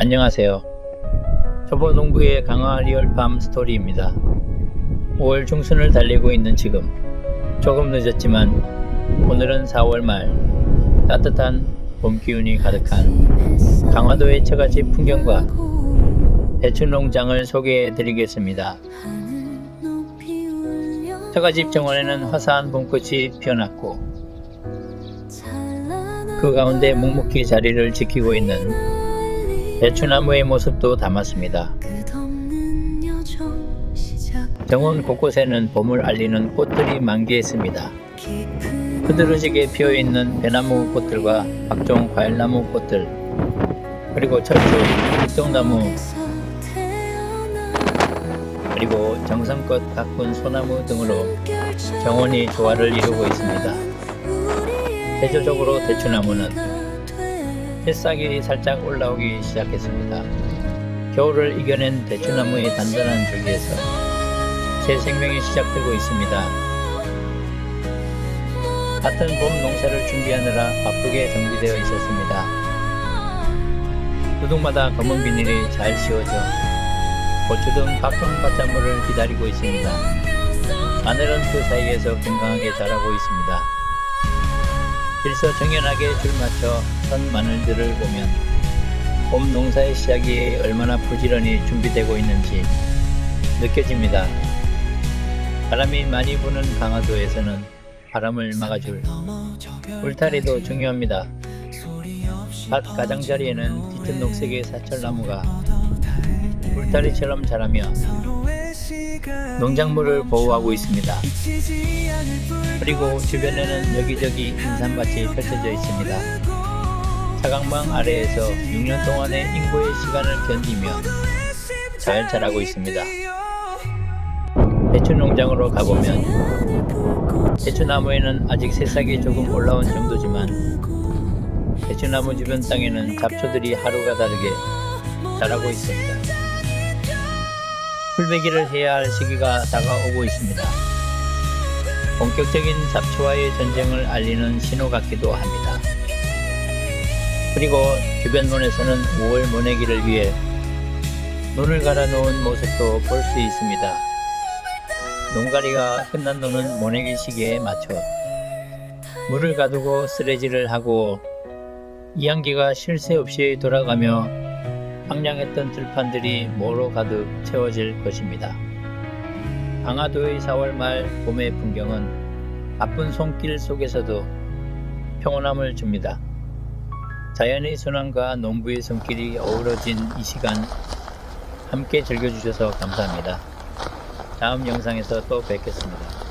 안녕하세요. 초보 농부의 강화 리얼팜 스토리입니다. 5월 중순을 달리고 있는 지금 조금 늦었지만 오늘은 4월 말 따뜻한 봄 기운이 가득한 강화도의 처갓집 풍경과 배추 농장을 소개해 드리겠습니다. 처갓집 정원에는 화사한 봄꽃이 피어났고 그 가운데 묵묵히 자리를 지키고 있는 배추나무의 모습도 담았습니다. 정원 곳곳에는 봄을 알리는 꽃들이 만개했습니다. 흐드러지게 피어있는 배나무 꽃들과 각종 과일나무 꽃들 그리고 철쭉, 잎동나무 그리고 정성껏 가꾼 소나무 등으로 정원이 조화를 이루고 있습니다. 대조적으로 대추나무는 햇싹이 살짝 올라오기 시작했습니다. 겨울을 이겨낸 대추나무의 단단한 줄기에서 새 생명이 시작되고 있습니다. 같은 봄 농사를 준비하느라 바쁘게 정비되어 있었습니다. 두둑마다 검은 비닐이 잘 씌워져 고추 등 각종 밭작물을 기다리고 있습니다. 마늘은 그 사이에서 건강하게 자라고 있습니다. 질서정연하게 줄 맞춰 선 마늘들을 보면 봄 농사의 시작이 얼마나 부지런히 준비되고 있는지 느껴집니다. 바람이 많이 부는 강화도에서는 바람을 막아줄 울타리도 중요합니다. 밭 가장자리에는 짙은 녹색의 사철나무가 울타리처럼 자라며 농작물을 보호하고 있습니다. 그리고 주변에는 여기저기 인삼밭이 펼쳐져 있습니다. 사각망 아래에서 6년 동안의 인고의 시간을 견디며 잘 자라고 있습니다. 배추 농장으로 가보면 배추나무에는 아직 새싹이 조금 올라온 정도지만 배추나무 주변 땅에는 잡초들이 하루가 다르게 자라고 있습니다. 풀베기를 해야 할 시기가 다가오고 있습니다. 본격적인 잡초와의 전쟁을 알리는 신호 같기도 합니다. 그리고 주변 논에서는 5월 모내기를 위해 논을 갈아 놓은 모습도 볼 수 있습니다. 농가리가 끝난 논은 모내기 시기에 맞춰 물을 가두고 쓰레지를 하고 이항기가 쉴 새 없이 돌아가며 황량했던 들판들이 모로 가득 채워질 것입니다. 강화도의 4월 말 봄의 풍경은 바쁜 손길 속에서도 평온함을 줍니다. 자연의 순환과 농부의 손길이 어우러진 이 시간 함께 즐겨주셔서 감사합니다. 다음 영상에서 또 뵙겠습니다.